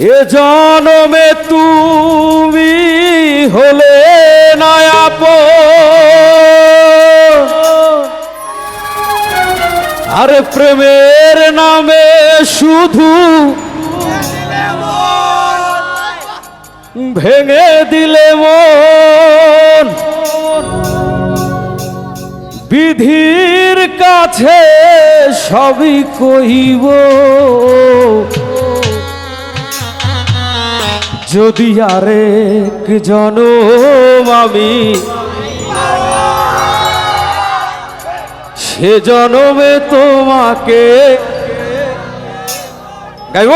এ জনমে তুমি হলে নায়াপ আরে প্রেমের নামে শুধু ভেঙে দিলে মন। বিধির কাছে সবই কহিব যদি আরেক জনম আমি, সে জনমে তোমাকে গাইব?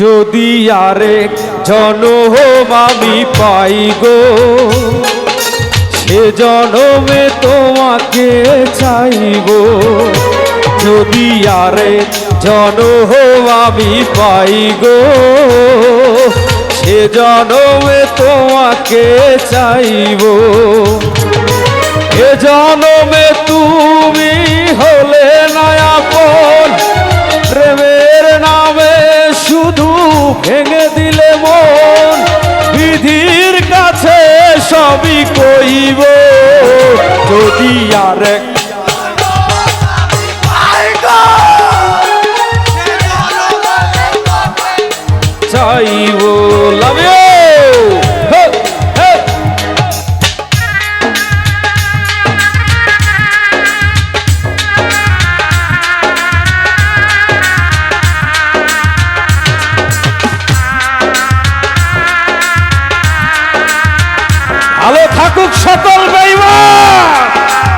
যদি আরেক জনম আমি পাই গো, সে জনমে তোমাকে চাইব। যদি আরেক জনম আমি পাই গো। সে জনমে তোমাকে চাইব। এ জনমে তুমি হলে নয়াপন। প্রেমের নামে শুধু ভেঙে দিলে মন। বিধির কাছে সবই কইব। যদি আর চাইব লাভ ভালো থাকুক সকল বেইমান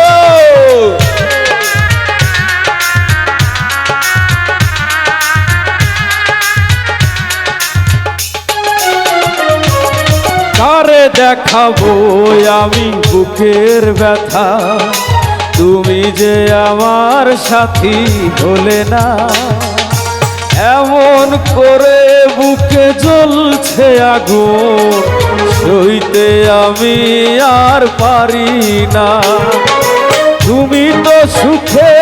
দেখাবো আমি বুকের ব্যথা। তুমি যে আমার সাথী হলে না। এমন করে বুকে জ্বলছে আগুন, সইতে আমি আর পারি না। তুমি তো সুখে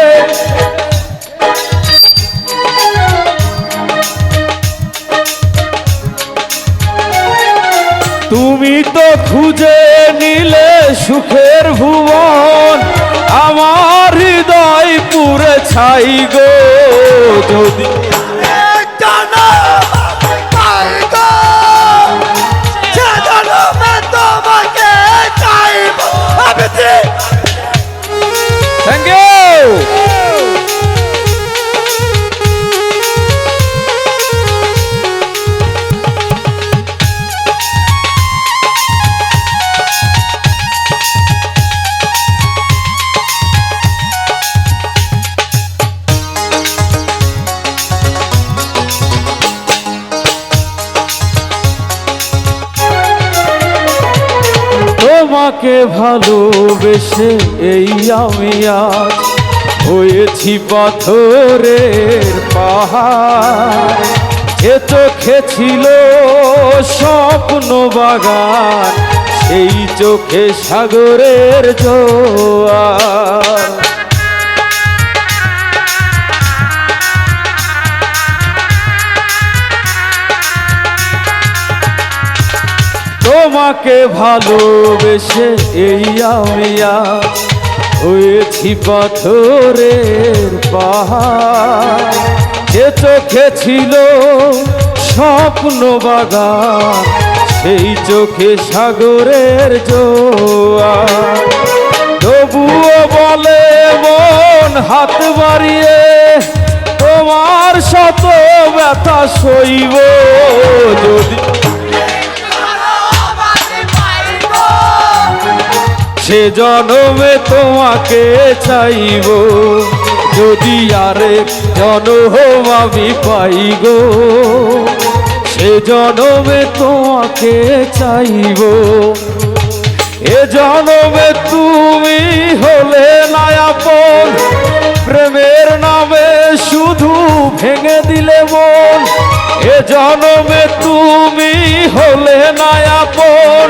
তুমি তো খুঁজে নিলে সুখের ভুবন আমার হৃদয় পুরে ছাই গো যদি তোমাকে ভালোবেসে এই আমি আজ হয়েছি পাথরের পাহাড়। এ চোখে ছিল স্বপ্ন বাগান, সেই চোখে সাগরের জোয়ার। তোমাকে ভালোবেসে এই আমি আজ হয়েছি পাথরের পাহাড়। যে চোখে ছিল স্বপ্ন বাগান, সেই চোখে সাগরের জোয়া তবুও বলে মন হাত বাড়িয়ে, তোমার শত ব্যথা সইব যদি সে জনমে তোমাকে চাইব। যদি আরে জনম আমি পাই গো সে জনমে তোমাকে চাইব। এ জনমে তুমি হলে নায়াপন, প্রেমের নামে শুধু ভেঙে দিলে মন। এ জনমে তুমি হলে নায়াপন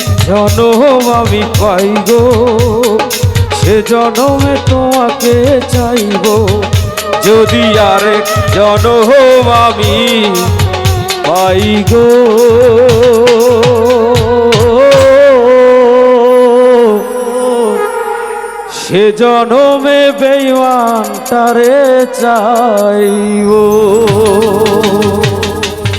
জনম আমি পাই গো, সে জনমে তোমাকে চাইব। যদি আরেক জনম আমি পাই সে জনমে বেইমান তারে চাইব।